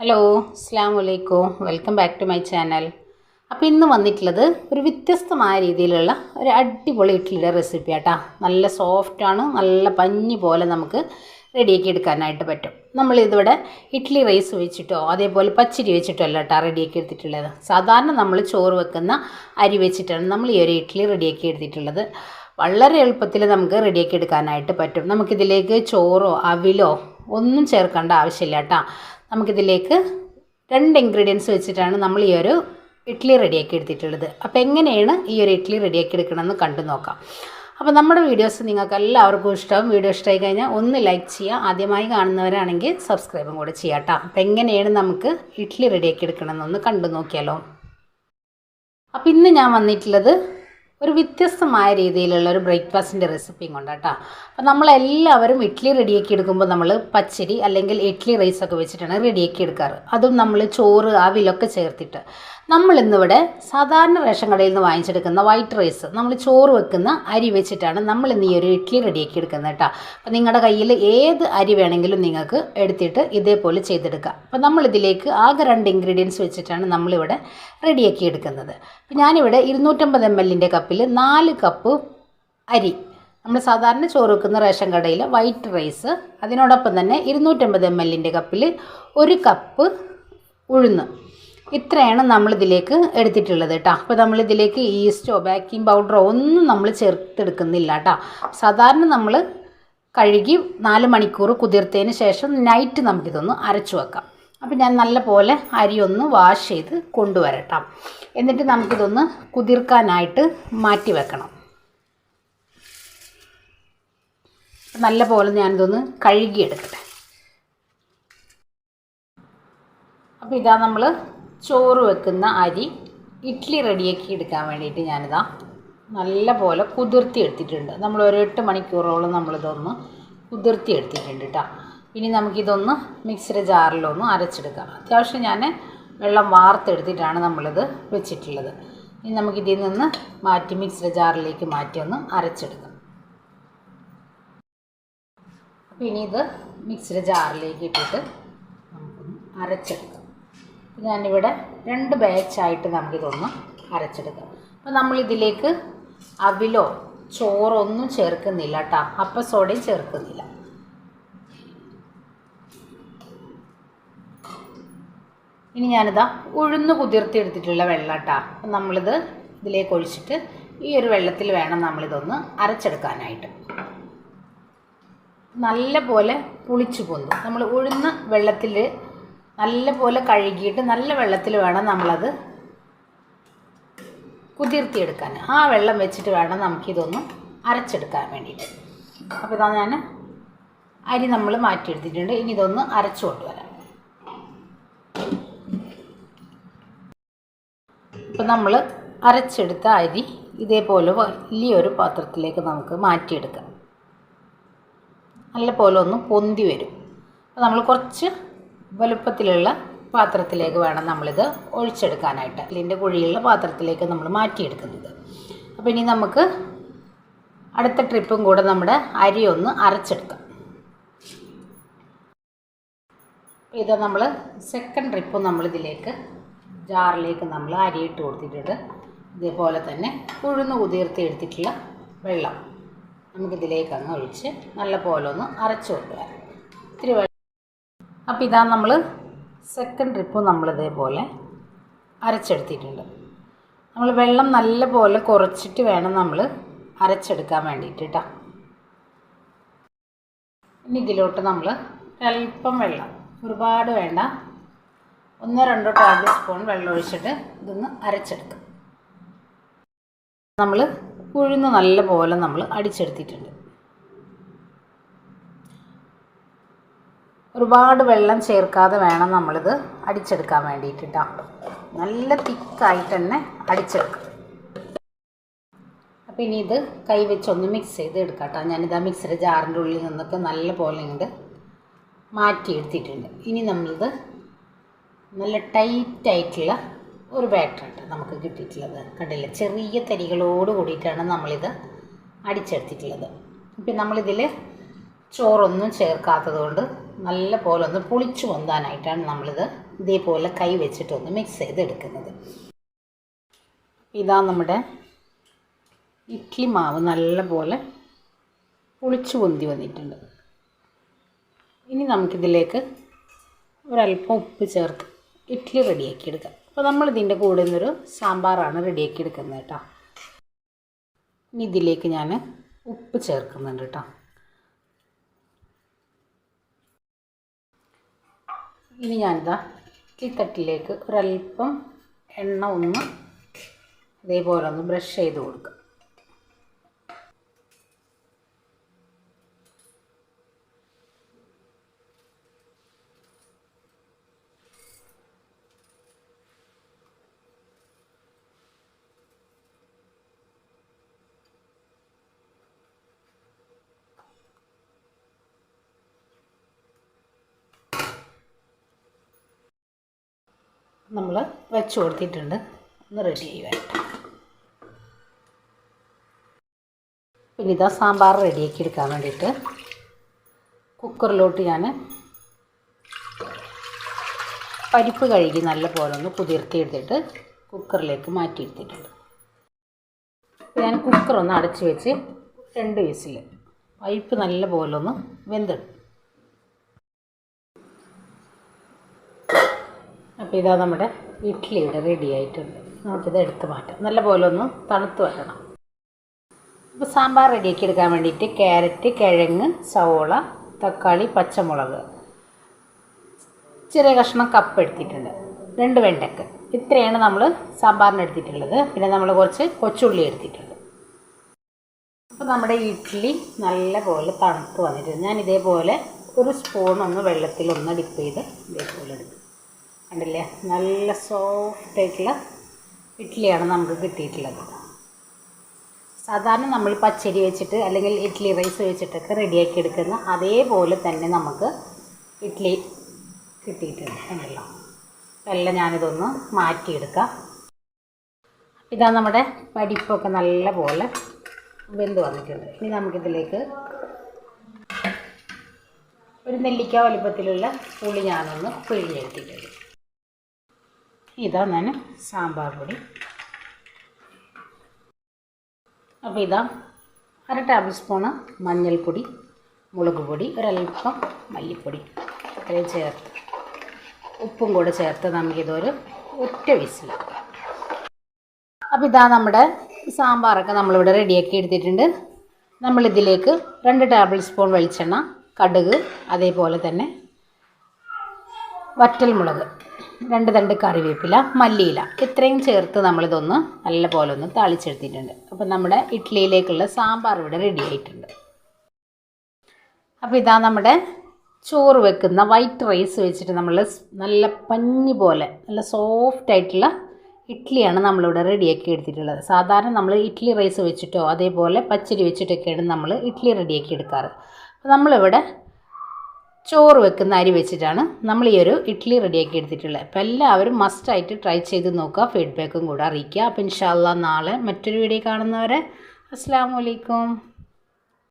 Hello അസ്സാം വലൈക്കും welcome back to my channel അപ്പോൾ ഇന്ന് വന്നിട്ടുള്ളത് ഒരു വ്യത്യസ്തമായ രീതിയിലുള്ള ഒരു അടിപൊളി ഇഡ്ഡലിയുടെ റെസിപ്പി ആട്ടാ. നല്ല സോഫ്റ്റാണ് നല്ല പഞ്ഞി പോലെ നമുക്ക് റെഡിയാക്കി എടുക്കാനായിട്ട് പറ്റും. നമ്മളിതിവിടെ ഇഡ്ഡലി റൈസ് വെച്ചിട്ടോ അതേപോലെ പച്ചരി വെച്ചിട്ടോ അല്ല കേട്ടോ റെഡിയാക്കി എടുത്തിട്ടുള്ളത്. സാധാരണ നമ്മൾ ചോറ് വെക്കുന്ന അരി വെച്ചിട്ടാണ് നമ്മൾ ഈ ഒരു ഇഡ്ഡലി റെഡിയാക്കി എടുത്തിട്ടുള്ളത്. വളരെ എളുപ്പത്തിൽ നമുക്ക് റെഡിയാക്കി എടുക്കാനായിട്ട് പറ്റും. നമുക്കിതിലേക്ക് ചോറോ അവിലോ ഒന്നും ചേർക്കേണ്ട ആവശ്യമില്ല കേട്ടോ നമുക്കിതിലേക്ക് രണ്ട് ഇൻഗ്രീഡിയൻസ് വെച്ചിട്ടാണ് നമ്മൾ ഈ ഒരു ഇഡ്ഡലി റെഡിയാക്കി എടുത്തിട്ടുള്ളത്. അപ്പോൾ എങ്ങനെയാണ് ഈ ഒരു ഇഡ്ഡലി റെഡിയാക്കി എടുക്കണമെന്ന് കണ്ടു നോക്കാം. അപ്പോൾ നമ്മുടെ വീഡിയോസ് നിങ്ങൾക്ക് എല്ലാവർക്കും ഇഷ്ടവും. വീഡിയോ ഇഷ്ടമായി കഴിഞ്ഞാൽ ഒന്ന് ലൈക്ക് ചെയ്യുക. ആദ്യമായി കാണുന്നവരാണെങ്കിൽ സബ്സ്ക്രൈബും കൂടെ ചെയ്യാം കേട്ടോ അപ്പോൾ എങ്ങനെയാണ് നമുക്ക് ഇഡ്ഡലി റെഡിയാക്കി എടുക്കണമെന്നൊന്ന് കണ്ടു നോക്കിയാലോ. അപ്പോൾ ഇന്ന് ഞാൻ വന്നിട്ടുള്ളത് ഒരു വ്യത്യസ്തമായ രീതിയിലുള്ള ഒരു ബ്രേക്ക്ഫാസ്റ്റിന്റെ റെസിപ്പിയും കൊണ്ട് കേട്ടോ. അപ്പോൾ നമ്മളെല്ലാവരും ഇഡ്ഡലി റെഡിയാക്കി എടുക്കുമ്പോൾ നമ്മൾ പച്ചരി അല്ലെങ്കിൽ ഇഡ്ഡലി റൈസൊക്കെ വെച്ചിട്ടാണ് റെഡിയാക്കി എടുക്കാറ്. അതും നമ്മൾ ചോറ് അവിലൊക്കെ ചേർത്തിട്ട്. നമ്മൾ ഇന്നിവിടെ സാധാരണ റേഷൻ കടയിൽ നിന്ന് വാങ്ങിച്ചെടുക്കുന്ന വൈറ്റ് റൈസ് നമ്മൾ ചോറ് വെക്കുന്ന അരി വെച്ചിട്ടാണ് നമ്മൾ ഇന്ന് ഈ ഒരു ഇഡ്ഡലി റെഡിയാക്കി എടുക്കുന്നത് കേട്ടോ. അപ്പോൾ നിങ്ങളുടെ കയ്യിൽ ഏത് അരി വേണമെങ്കിലും നിങ്ങൾക്ക് എടുത്തിട്ട് ഇതേപോലെ ചെയ്തെടുക്കാം. അപ്പോൾ നമ്മളിതിലേക്ക് ആകെ രണ്ട് ഇൻഗ്രീഡിയൻസ് വെച്ചിട്ടാണ് നമ്മളിവിടെ റെഡിയാക്കി എടുക്കുന്നത്. അപ്പോൾ ഞാനിവിടെ ഇരുന്നൂറ്റമ്പത് എം എല്ലിന്റെ കപ്പിൽ നാല് കപ്പ് അരി. നമ്മൾ സാധാരണ ചോറ് വെക്കുന്ന റേഷൻ കടയിൽ വൈറ്റ് റൈസ്. അതിനോടൊപ്പം തന്നെ ഇരുന്നൂറ്റമ്പത് എം എല്ലിന്റെ കപ്പിൽ ഒരു കപ്പ് ഉഴുന്ന്. ഇത്രയാണ് നമ്മളിതിലേക്ക് എടുത്തിട്ടുള്ളത് കേട്ടോ. അപ്പോൾ നമ്മളിതിലേക്ക് ഈസ്റ്റോ ബേക്കിംഗ് പൗഡറോ ഒന്നും നമ്മൾ ചേർത്തെടുക്കുന്നില്ല കേട്ടോ. സാധാരണ നമ്മൾ കഴുകി നാല് മണിക്കൂർ കുതിർത്തതിന് ശേഷം നൈറ്റ് നമുക്കിതൊന്ന് അരച്ചു വെക്കാം. അപ്പോൾ ഞാൻ നല്ല പോലെ അരി ഒന്ന് വാഷ് ചെയ്ത് കൊണ്ടുവരട്ടാം. എന്നിട്ട് നമുക്കിതൊന്ന് കുതിർക്കാനായിട്ട് മാറ്റി വെക്കണം. നല്ല പോലെ ഞാനിതൊന്ന് കഴുകിയെടുക്കട്ടെ. അപ്പോൾ ഇതാ നമ്മൾ ചോറ് വെക്കുന്ന അരി ഇഡ്ഡലി റെഡിയാക്കി എടുക്കാൻ വേണ്ടിയിട്ട് ഞാനിതാ നല്ല പോലെ കുതിർത്തി എടുത്തിട്ടുണ്ട് നമ്മൾ ഒരു എട്ട് മണിക്കൂറോളം നമ്മളിതൊന്ന് കുതിർത്തി എടുത്തിട്ടുണ്ട് കേട്ടോ ഇനി നമുക്കിതൊന്ന് മിക്സിയുടെ ജാറിലൊന്ന് അരച്ചെടുക്കാം. അത്യാവശ്യം ഞാൻ വെള്ളം വാർത്തെടുത്തിട്ടാണ് നമ്മളിത് വെച്ചിട്ടുള്ളത്. ഇനി നമുക്കിതിൽ നിന്ന് മാറ്റി മിക്സിയുടെ ജാറിലേക്ക് മാറ്റി ഒന്ന് അരച്ചെടുക്കാം. അപ്പോൾ ഇനി ഇത് മിക്സിയുടെ ജാറിലേക്ക് ഇട്ടിട്ട് നമുക്കൊന്ന് അരച്ചെടുക്കാം. ഞാനിവിടെ രണ്ട് ബാച്ചായിട്ട് നമുക്കിതൊന്ന് അരച്ചെടുക്കാം. അപ്പോൾ നമ്മളിതിലേക്ക് അവിലോ ചോറൊന്നും ചേർക്കുന്നില്ല കേട്ടോ. അപ്പം സോഡയും ചേർക്കുന്നില്ല. ഇനി ഞാനിതാ ഉഴുന്ന് കുതിർത്തി എടുത്തിട്ടുള്ള വെള്ളം കേട്ടോ അപ്പം നമ്മളിത് ഇതിലേക്ക് ഒഴിച്ചിട്ട് ഈ ഒരു വെള്ളത്തിൽ വേണം നമ്മളിതൊന്ന് അരച്ചെടുക്കാനായിട്ട്. നല്ല പോലെ പുളിച്ചു പൊന്തും നമ്മൾ ഉഴുന്ന വെള്ളത്തിൽ നല്ല പോലെ കഴുകിയിട്ട് നല്ല വെള്ളത്തിൽ വേണം നമ്മളത് കുതിർത്തിയെടുക്കാൻ. ആ വെള്ളം വെച്ചിട്ട് വേണം നമുക്കിതൊന്ന് അരച്ചെടുക്കാൻ വേണ്ടിയിട്ട്. അപ്പോൾ ഇതാ ഞാൻ അരി നമ്മൾ മാറ്റിയെടുത്തിട്ടുണ്ട്. ഇനി ഇതൊന്ന് അരച്ചു കൊണ്ടുവരാം. ഇപ്പം നമ്മൾ അരച്ചെടുത്ത അരി ഇതേപോലെ വലിയൊരു പാത്രത്തിലേക്ക് നമുക്ക് മാറ്റിയെടുക്കാം. നല്ല പോലെ ഒന്ന് പൊന്തി വരും. അപ്പോൾ നമ്മൾ കുറച്ച് വലുപ്പത്തിലുള്ള പാത്രത്തിലേക്ക് വേണം നമ്മളിത് ഒഴിച്ചെടുക്കാനായിട്ട്. ഇതിന്റെ കുഴിയുള്ള പാത്രത്തിലേക്ക് നമ്മൾ മാറ്റിയെടുക്കുന്നത്. അപ്പോൾ ഇനി നമുക്ക് അടുത്ത ട്രിപ്പും കൂടെ നമ്മുടെ അരി ഒന്ന് അരച്ചെടുക്കാം. ഇത് നമ്മൾ സെക്കൻഡ് ട്രിപ്പും നമ്മളിതിലേക്ക് ജാറിലേക്ക് നമ്മൾ അരി ഇട്ട് കൊടുത്തിട്ടുണ്ട്. ഇതേപോലെ തന്നെ ഉഴുന്ന് കുതിർത്തി എടുത്തിട്ടുള്ള വെള്ളം നമുക്കിതിലേക്ക് അങ്ങ് ഒഴിച്ച് നല്ല പോലെ ഒന്ന് അരച്ചു കൊടുക്കുക. ഇത്തിരി വെള്ളം. അപ്പോൾ ഇതാ നമ്മൾ സെക്കൻഡ് ട്രിപ്പ് നമ്മൾ ഇതേപോലെ അരച്ചെടുത്തിട്ടുണ്ട്. നമ്മൾ വെള്ളം നല്ല പോലെ കുറച്ചിട്ട് വേണം നമ്മൾ അരച്ചെടുക്കാൻ വേണ്ടിയിട്ട് കേട്ടോ ഇനി ഇതിലോട്ട് നമ്മൾ അല്പം വെള്ളം ഒരുപാട് വേണ്ട. ഒന്നോ രണ്ടോ ടേബിൾ സ്പൂൺ വെള്ളം ഒഴിച്ചിട്ട് ഇതൊന്ന് അരച്ചെടുക്കാം. നമ്മൾ ഉഴുന്ന് നല്ല പോലെ നമ്മൾ അടിച്ചെടുത്തിട്ടുണ്ട്. ഒരുപാട് വെള്ളം ചേർക്കാതെ വേണം നമ്മളിത് അടിച്ചെടുക്കാൻ വേണ്ടിയിട്ട്. കേട്ടോ നല്ല തിക്കായിട്ട് തന്നെ അടിച്ചെടുക്കാം. അപ്പം ഇനി ഇത് കൈ വെച്ചൊന്ന് മിക്സ് ചെയ്ത് എടുക്കാം കേട്ടോ ഞാനിതാ മിക്സിയുടെ ജാറിന്റെ ഉള്ളിൽ നിന്നൊക്കെ നല്ല പോലെ ഇങ്ങോട്ട് മാറ്റിയെടുത്തിട്ടുണ്ട്. ഇനി നമ്മളിത് നല്ല ടൈറ്റായിട്ടുള്ള ഒരു ബാറ്ററാണ് നമുക്ക് കിട്ടിയിട്ടുള്ളത്. കണ്ടില്ല? ചെറിയ തരികളോട് കൂടിയിട്ടാണ് നമ്മളിത് അടിച്ചെടുത്തിട്ടുള്ളത്. ഇപ്പം നമ്മളിതിൽ ചോറൊന്നും ചേർക്കാത്തത് കൊണ്ട് നല്ല പോലെ ഒന്ന് പുളിച്ചു പൊന്താനായിട്ടാണ് നമ്മളിത് ഇതേപോലെ കൈ വെച്ചിട്ടൊന്ന് മിക്സ് ചെയ്തെടുക്കുന്നത്. ഇതാ നമ്മുടെ ഇഡ്ഡലി മാവ് നല്ല പോലെ പുളിച്ചു പൊന്തി വന്നിട്ടുണ്ട്. ഇനി നമുക്കിതിലേക്ക് ഒരല്പം ഉപ്പ് ചേർത്ത് ഇഡ്ഡലി റെഡിയാക്കി എടുക്കാം. അപ്പോൾ നമ്മൾ ഇതിന്റെ കൂടെ നിന്നൊരു സാമ്പാറാണ് റെഡിയാക്കി എടുക്കുന്നത് കേട്ടോ. ഇനി ഇതിലേക്ക് ഞാൻ ഉപ്പ് ചേർക്കുന്നുണ്ട് കേട്ടോ. ഇനി ഞാനിതാ ഈ തട്ടിലേക്ക് ഒരല്പം എണ്ണ ഒന്ന് ഇതേപോലെ ഒന്ന് ബ്രഷ് ചെയ്ത് കൊടുക്കുക നമ്മൾ വെച്ച് കൊടുത്തിട്ടുണ്ട്. ഒന്ന് റെഡി വരട്ടെ. പിന്നെ ഇതാ സാമ്പാർ റെഡിയാക്കി എടുക്കാൻ വേണ്ടിയിട്ട് കുക്കറിലോട്ട് ഞാൻ പരിപ്പ് കഴുകി നല്ല പോലെ ഒന്ന് കുതിർത്തി എടുത്തിട്ട് കുക്കറിലേക്ക് മാറ്റി എടുത്തിട്ടുണ്ട്. അപ്പോൾ ഞാൻ കുക്കറൊന്ന് അടച്ച് വെച്ച് രണ്ട് വിസിൽ പരിപ്പ് നല്ല പോലെ ഒന്ന് വെന്തെടുക്കും അപ്പോൾ ഇതാ നമ്മുടെ ഇഡ്ഡലി ഇവിടെ റെഡി ആയിട്ടുണ്ട്. നമുക്കിത് എടുത്ത് മാറ്റാം. നല്ല പോലെ ഒന്ന് തണുത്ത് വരണം. ഇപ്പോൾ സാമ്പാർ റെഡിയാക്കി എടുക്കാൻ വേണ്ടിയിട്ട് ക്യാരറ്റ് കിഴങ്ങ് സവോള തക്കാളി പച്ചമുളക്. ചെറിയ കഷ്ണം കപ്പ് എടുത്തിട്ടുണ്ട്. രണ്ട് വെണ്ടക്ക് ഇത്രയാണ് നമ്മൾ സാമ്പാറിന് എടുത്തിട്ടുള്ളത്. പിന്നെ നമ്മൾ കുറച്ച് കൊച്ചുള്ളി എടുത്തിട്ടുണ്ട്. അപ്പോൾ നമ്മുടെ ഇഡ്ഡലി നല്ല പോലെ തണുത്ത് വന്നിട്ടുണ്ട്. ഞാൻ ഇതേപോലെ ഒരു സ്പൂൺ ഒന്ന് വെള്ളത്തിലൊന്ന് ഡിപ്പ് ചെയ്ത് ഇതേപോലെ എടുക്കും. കണ്ടില്ലേ? നല്ല സോഫ്റ്റ് ആയിട്ടുള്ള ഇഡ്ഡലിയാണ് നമുക്ക് കിട്ടിയിട്ടുള്ളത്. സാധാരണ നമ്മൾ പച്ചരി വെച്ചിട്ട് അല്ലെങ്കിൽ ഇഡ്ഡലി റൈസ് വെച്ചിട്ടൊക്കെ റെഡിയാക്കി എടുക്കുന്ന അതേപോലെ തന്നെ നമുക്ക് ഇഡ്ഡലി കിട്ടിയിട്ടുണ്ട് ഉണ്ടല്ലോ എല്ലാം ഞാനിതൊന്ന് മാറ്റിയെടുക്കാം. ഇതാ നമ്മുടെ പരിപ്പൊക്കെ നല്ല പോലെ വെന്ത് വന്നിട്ടുണ്ട്. ഇനി നമുക്കിതിലേക്ക് ഒരു നെല്ലിക്ക വലിപ്പത്തിലുള്ള പുളി ഞാനൊന്ന് പിഴിഞ്ഞെടുത്തിട്ടുണ്ട് ഇതാ ഞാൻ സാമ്പാർ പൊടി. അപ്പോൾ ഇതാ അര ടേബിൾ സ്പൂണ് മഞ്ഞൾപ്പൊടി മുളക് പൊടി ഒരല്പം മല്ലിപ്പൊടി. ഇത്രയും ചേർത്ത്. ഉപ്പും കൂടെ ചേർത്ത് നമുക്കിതൊരു ഒറ്റ വിസിൽ. അപ്പോൾ ഇതാ നമ്മുടെ സാമ്പാറൊക്കെ നമ്മളിവിടെ റെഡിയാക്കി എടുത്തിട്ടുണ്ട്. നമ്മളിതിലേക്ക് രണ്ട് ടേബിൾ സ്പൂൺ വെളിച്ചെണ്ണ കടുക് അതേപോലെ തന്നെ വറ്റൽമുളക്. രണ്ട് തണ്ട് കറിവേപ്പില മല്ലിയില. ഇത്രയും ചേർത്ത് നമ്മളിതൊന്ന് നല്ലപോലെ ഒന്ന് താളിച്ചെടുത്തിട്ടുണ്ട്. അപ്പം നമ്മുടെ ഇഡ്ഡലിയിലേക്കുള്ള സാമ്പാർ ഇവിടെ റെഡി ആയിട്ടുണ്ട്. അപ്പോൾ ഇതാ നമ്മുടെ ചോറ് വെക്കുന്ന വൈറ്റ് റൈസ് വെച്ചിട്ട് നമ്മൾ നല്ല പഞ്ഞി പോലെ നല്ല സോഫ്റ്റ് ആയിട്ടുള്ള ഇഡ്ഡലിയാണ് നമ്മളിവിടെ റെഡിയാക്കി എടുത്തിട്ടുള്ളത്. സാധാരണ നമ്മൾ ഇഡ്ഡലി റൈസ് വെച്ചിട്ടോ അതേപോലെ പച്ചരി വെച്ചിട്ടൊക്കെയാണ് നമ്മൾ ഇഡ്ഡലി റെഡിയാക്കി എടുക്കാറ്. അപ്പോൾ നമ്മളിവിടെ ചോറ് വെക്കുന്ന അരി വെച്ചിട്ടാണ് നമ്മൾ ഈ ഒരു ഇഡ്ഡലി റെഡിയാക്കി എടുത്തിട്ടുള്ളത്. അപ്പോൾ എല്ലാവരും മസ്റ്റായിട്ട് ട്രൈ ചെയ്ത് നോക്കുക. ഫീഡ്ബാക്കും കൂടെ അറിയിക്കുക. അപ്പോൾ ഇൻഷാല്ല നാളെ മറ്റൊരു വീഡിയോ കാണുന്നവരെ അസ്സാം വലൈക്കും